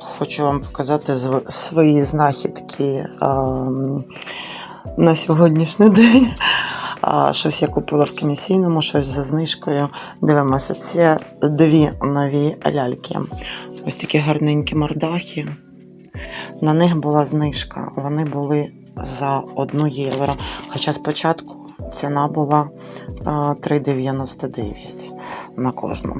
хочу вам показати свої знахідки ем, на сьогоднішній день. Щось я купила в комісійному, щось за знижкою. Дивимося, це дві нові ляльки. Ось такі гарненькі мордахи. На них була знижка. Вони були за 1 євро. Хоча спочатку ціна була 3,99 на кожну.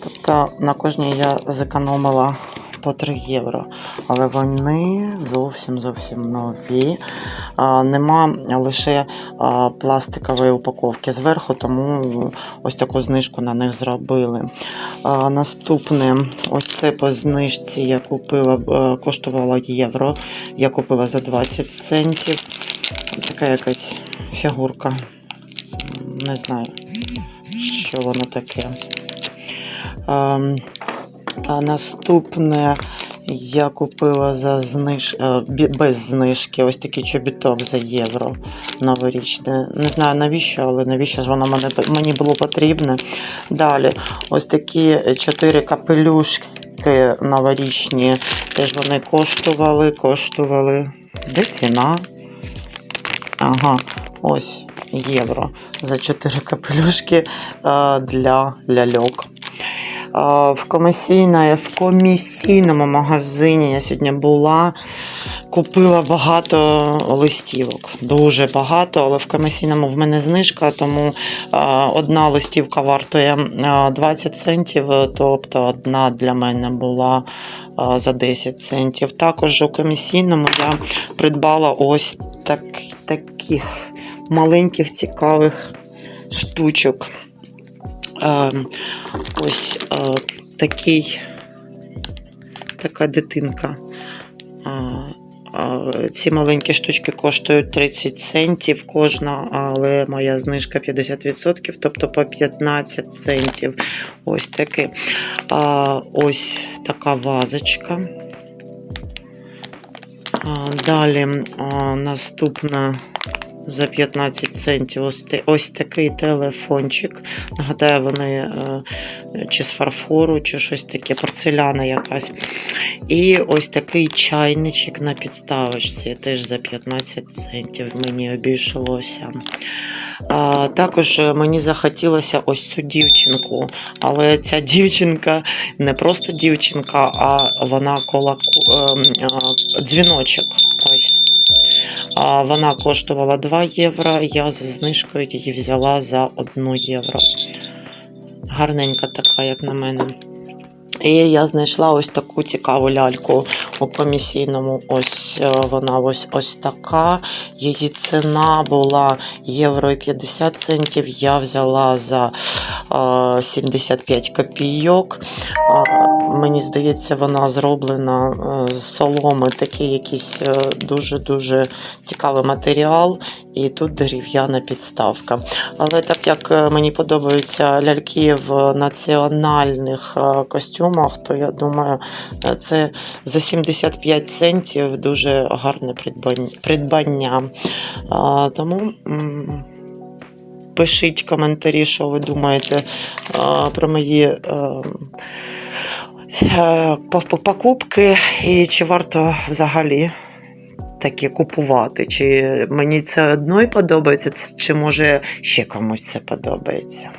Тобто на кожній я зекономила по 3 євро. Але вони зовсім зовсім нові. А, нема лише а, пластикової упаковки зверху, тому ось таку знижку на них зробили. А, наступне, ось це по знижці я купила, коштувало євро. Я купила за 20 центів. Така якась фігурка. Не знаю, що воно таке. Ем, А наступне я купила за зниж... е, без знижки ось такий чобіток за євро новорічне. Не знаю навіщо, але навіщо ж воно мені було потрібне. Далі, ось такі чотири капелюшки новорічні. Теж вони коштували, коштували. Де ціна? Ага, ось євро за 4 капелюшки е, для ляльок. В, комісійна- в комісійному магазині я сьогодні була, купила багато листівок. Дуже багато, але в комісійному в мене знижка, тому одна листівка вартує е, 20 центів, тобто одна для мене була за 10 центів. Також у комісійному я придбала ось так, таких маленьких цікавих штучок. Е, ось е, такий, така дитинка. Ці маленькі штучки коштують 30 центів кожна, але моя знижка 50%, тобто по 15 центів. Ось таке. Ось така вазочка. Далі наступна за 15 центів ось, ось такий телефончик. Нагадаю, вони е, чи з фарфору, чи щось таке, порцеляна якась. І ось такий чайничок на підставочці, теж за 15 центів мені обійшлося. А, також е, мені захотілося ось цю дівчинку, але ця дівчинка не просто дівчинка, а вона колаку, ем, дзвіночок. Вона коштувала 2 євро. Я за знижкою її взяла за 1 євро. Гарненька така, як на мене. І я знайшла ось таку цікаву ляльку у комісійному. Ось е, вона ось ось така. Її ціна була євро і 50 центів. Я взяла за е, 75 копійок. Е, Мені здається, вона зроблена е, з соломи, такий якийсь е, дуже-дуже цікавий матеріал, і тут дерев'яна підставка. Але так як е, мені подобаються ляльки в національних е, костюмах, то я думаю, е, це за 75 центів дуже гарне придбання. Тому. Пишіть коментарі, що ви думаєте про мої е, е, по- по- покупки, і чи варто взагалі таке купувати? Чи мені це одної подобається, чи може ще комусь це подобається?